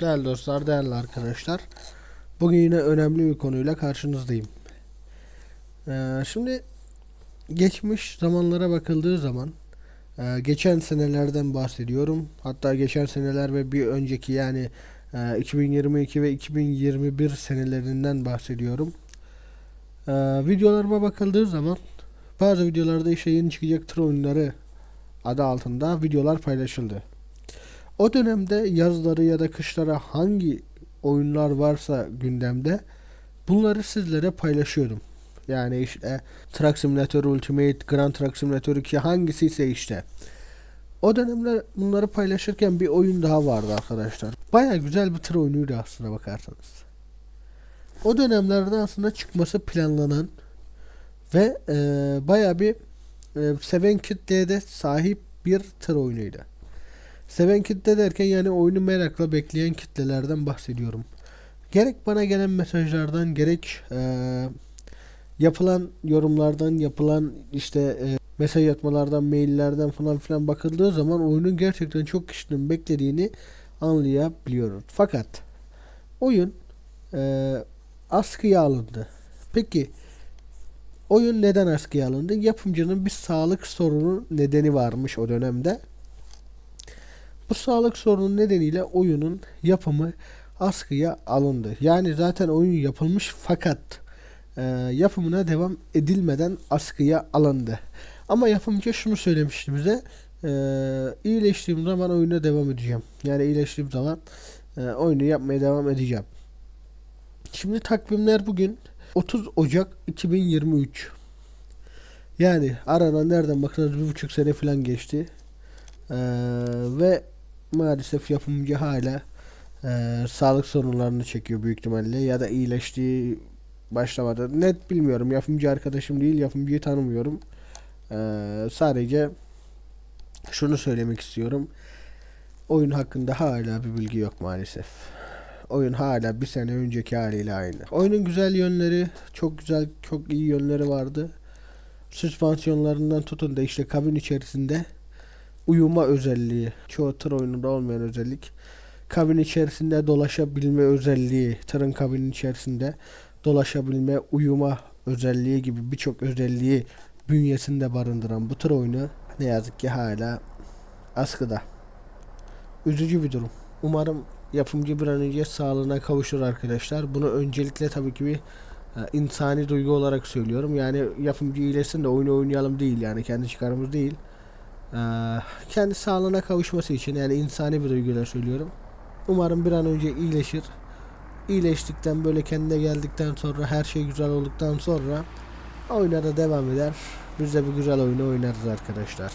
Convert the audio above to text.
Değerli dostlar, değerli arkadaşlar. Bugün yine önemli bir konuyla karşınızdayım. Ee, şimdi geçmiş zamanlara bakıldığı zaman e, geçen senelerden bahsediyorum. Hatta geçen seneler ve bir önceki yani e, 2022 ve 2021 senelerinden bahsediyorum. Ee, videolarıma bakıldığı zaman bazı videolarda işte yeni çıkacak tır adı altında videolar paylaşıldı. O dönemde yazları ya da kışlara hangi oyunlar varsa gündemde bunları sizlere paylaşıyordum. Yani işte Truck Simulator Ultimate, Grand Truck Simulator 2 hangisi ise işte. O dönemde bunları paylaşırken bir oyun daha vardı arkadaşlar. Baya güzel bir tır oyunuydu aslına bakarsanız. O dönemlerde aslında çıkması planlanan ve e, baya bir e, seven kitleye de sahip bir tır oyunuydu. Seven kitle derken yani oyunu merakla bekleyen kitlelerden bahsediyorum. Gerek bana gelen mesajlardan gerek e, yapılan yorumlardan yapılan işte e, mesaj atmalardan maillerden falan filan bakıldığı zaman oyunun gerçekten çok kişinin beklediğini anlayabiliyoruz. Fakat oyun e, askıya alındı. Peki oyun neden askıya alındı? Yapımcının bir sağlık sorunu nedeni varmış o dönemde. Bu sağlık sorunu nedeniyle oyunun yapımı askıya alındı. Yani zaten oyun yapılmış fakat e, yapımına devam edilmeden askıya alındı. Ama yapımcı şunu söylemişti bize. E, iyileştiğim zaman oyuna devam edeceğim. Yani iyileştiğim zaman e, oyunu yapmaya devam edeceğim. Şimdi takvimler bugün 30 Ocak 2023. Yani aradan nereden baksanız bir buçuk sene falan geçti. Ee, ve maalesef yapımcı hala e, sağlık sorunlarını çekiyor büyük ihtimalle ya da iyileştiği başlamadı. Net bilmiyorum. Yapımcı arkadaşım değil. Yapımcıyı tanımıyorum. Ee, sadece şunu söylemek istiyorum. Oyun hakkında hala bir bilgi yok maalesef. Oyun hala bir sene önceki haliyle aynı. Oyunun güzel yönleri, çok güzel, çok iyi yönleri vardı. Süspansiyonlarından tutun da işte kabin içerisinde uyuma özelliği. Çoğu tır oyununda olmayan özellik. Kabin içerisinde dolaşabilme özelliği. Tırın kabinin içerisinde dolaşabilme, uyuma özelliği gibi birçok özelliği bünyesinde barındıran bu tır oyunu ne yazık ki hala askıda. Üzücü bir durum. Umarım yapımcı bir an önce sağlığına kavuşur arkadaşlar. Bunu öncelikle tabii ki bir e, insani duygu olarak söylüyorum. Yani yapımcı iyileşsin de oyunu oynayalım değil yani kendi çıkarımız değil. Ee, kendi sağlığına kavuşması için yani insani bir duyguyla söylüyorum. Umarım bir an önce iyileşir. İyileştikten böyle kendine geldikten sonra her şey güzel olduktan sonra oyuna da devam eder. Biz de bir güzel oyunu oynarız arkadaşlar.